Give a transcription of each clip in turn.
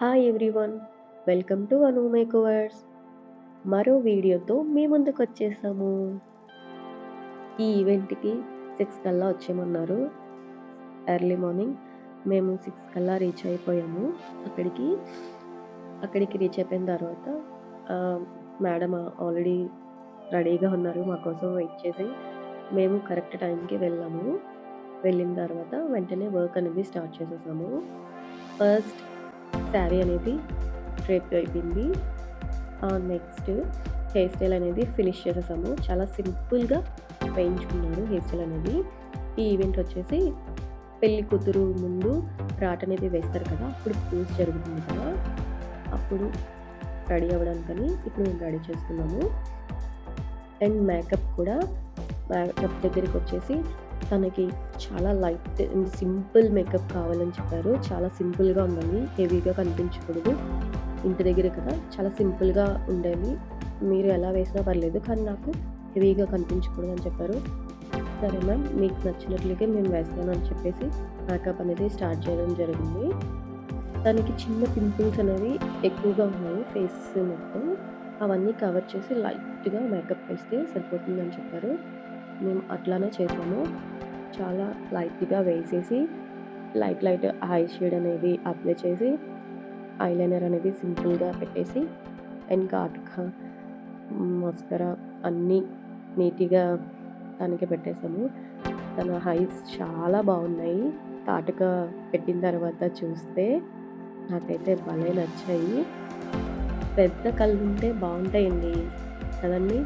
Hi everyone welcome to Anu makeovers మరో వీడియోతో మీ ముందుకు వచ్చేసాము. ఈ ఈవెంట్కి సిక్స్ కల్లా వచ్చేయమన్నారు. ఎర్లీ మార్నింగ్ మేము సిక్స్ కల్లా రీచ్ అయిపోయాము. అక్కడికి అక్కడికి రీచ్ అయిపోయిన తర్వాత మేడం ఆల్రెడీ రెడీగా ఉన్నారు మా కోసం వెయిట్ చేసి. మేము కరెక్ట్ టైంకి వెళ్ళాము. వెళ్ళిన తర్వాత వెంటనే వర్క్ అనేది స్టార్ట్ చేసేసాము. ఫస్ట్ శారీ అనేది డ్రేప్ అయిపోయింది. నెక్స్ట్ హెయిర్ స్టైల్ అనేది ఫినిష్ చేసేసాము. చాలా సింపుల్గా వేయించుకున్నారు హెయిర్ స్టైల్ అనేది. ఈ ఈవెంట్ వచ్చేసి పెళ్ళి కూతురు ముందు రాట్ అనేది వేస్తారు కదా అప్పుడు పూజ జరుగుతుంది కదా. అప్పుడు రెడీ అవ్వడానికని ఇప్పుడు మేము రెడీ చేస్తున్నాము అండ్ మేకప్ కూడా మేకప్ దగ్గరికి వచ్చేసి తనకి చాలా లైట్ అండ్ సింపుల్ మేకప్ కావాలని చెప్పారు. చాలా సింపుల్గా ఉండాలి హెవీగా కనిపించకూడదు. ఇంటి దగ్గర కదా చాలా సింపుల్గా ఉండేవి. మీరు ఎలా వేసినా పర్లేదు కానీ నాకు హెవీగా కనిపించకూడదు అని చెప్పారు. సరే మ్యామ్ మీకు నచ్చినట్లుగా మేము వేస్తామని చెప్పేసి మేకప్ అనేది స్టార్ట్ చేయడం జరిగింది. దానికి చిన్న పింపుల్స్ అనేవి ఎక్కువగా ఉన్నాయి ఫేస్ మొత్తం. అవన్నీ కవర్ చేసి లైట్గా మేకప్ వేస్తే సరిపోతుందని చెప్పారు. మేము అట్లానే చేసాము. చాలా లైట్గా వేసేసి లైట్ లైట్ ఐ షేడ్ అనేది అప్లై చేసి ఐలైనర్ అనేది సింపుల్గా పెట్టేసి అండ్ కాటుక మస్కరా అన్నీ నీట్గా తనకి పెట్టేసాము. తన హైస్ చాలా బాగున్నాయి. కాటుక పెట్టిన తర్వాత చూస్తే నాకైతే భలే నచ్చాయి. పెద్ద కళ్ళు ఉంటే బాగుంటాయండి కదండి.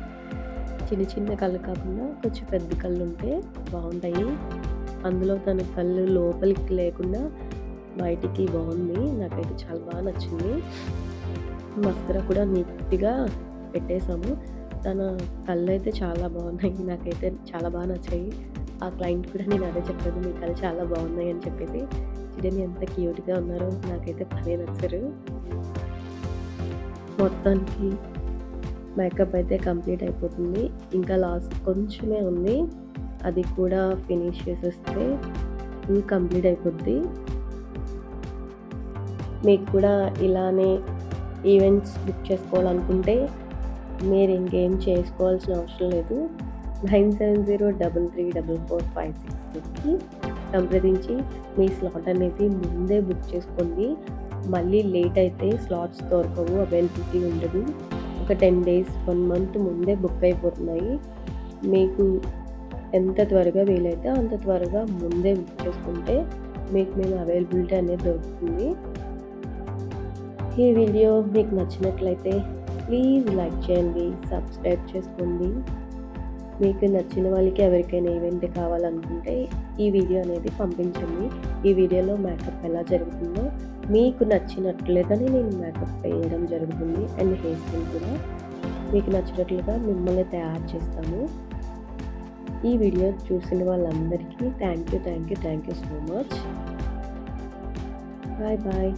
చిన్న చిన్న కళ్ళు కాకుండా కొంచెం పెద్ద కళ్ళు ఉంటే బాగుంటాయి. అందులో తన కళ్ళు లోపలికి లేకుండా బయటికి బాగుంది. నాకైతే చాలా బాగా నచ్చింది. మస్కరా కూడా నీట్గా పెట్టేశాము. తన కళ్ళు అయితే చాలా బాగున్నాయి. నాకైతే చాలా బాగా నచ్చాయి. ఆ క్లయింట్ కూడా నేను అదే చెప్పాను మీ కళ్ళు చాలా బాగున్నాయి అని చెప్పేసి. చూడండి ఎంత క్యూట్గా ఉన్నారో నాకైతే పనే నచ్చారు. మొత్తానికి మేకప్ అయితే కంప్లీట్ అయిపోతుంది. ఇంకా లాస్ట్ కొంచెమే ఉంది. అది కూడా ఫినిష్ చేసేస్తే ఫుల్ కంప్లీట్ అయిపోద్ది. మీకు కూడా ఇలానే ఈవెంట్స్ బుక్ చేసుకోవాలనుకుంటే మీరు ఇంకేం చేసుకోవాల్సిన అవసరం లేదు. Nine seven zero double three double four five సిక్స్కి సంప్రదించి మీ స్లాట్ అనేది ముందే బుక్ చేసుకోండి. మళ్ళీ లేట్ అయితే స్లాట్స్ దొరకవు అవైలబిలిటీ ఉండదు. ఒక టెన్ డేస్ వన్ మంత్ ముందే బుక్ అయిపోతున్నాయి. మీకు ఎంత త్వరగా వీలైతే అంత త్వరగా ముందే బుక్ చేసుకుంటే మీకు మేము అవైలబిలిటీ అనేది దొరుకుతుంది. ఈ వీడియో మీకు నచ్చినట్లయితే ప్లీజ్ లైక్ చేయండి సబ్స్క్రైబ్ చేసుకోండి. మీకు నచ్చిన వాళ్ళకి ఎవరికైనా ఈవెంట్ కావాలనుకుంటే ఈ వీడియో అనేది పంపించండి. ఈ వీడియోలో మేకప్ ఎలా జరుగుతుందో మీకు నచ్చినట్లుగానే నేను మేకప్ వేయడం జరుగుతుంది. అండ్ హెయిర్ స్టైల్ కూడా మీకు నచ్చినట్లుగా మిమ్మల్ని తయారు చేస్తాము ఈ వీడియో చూసిన వాళ్ళందరికీ thank you thank you thank you so much bye bye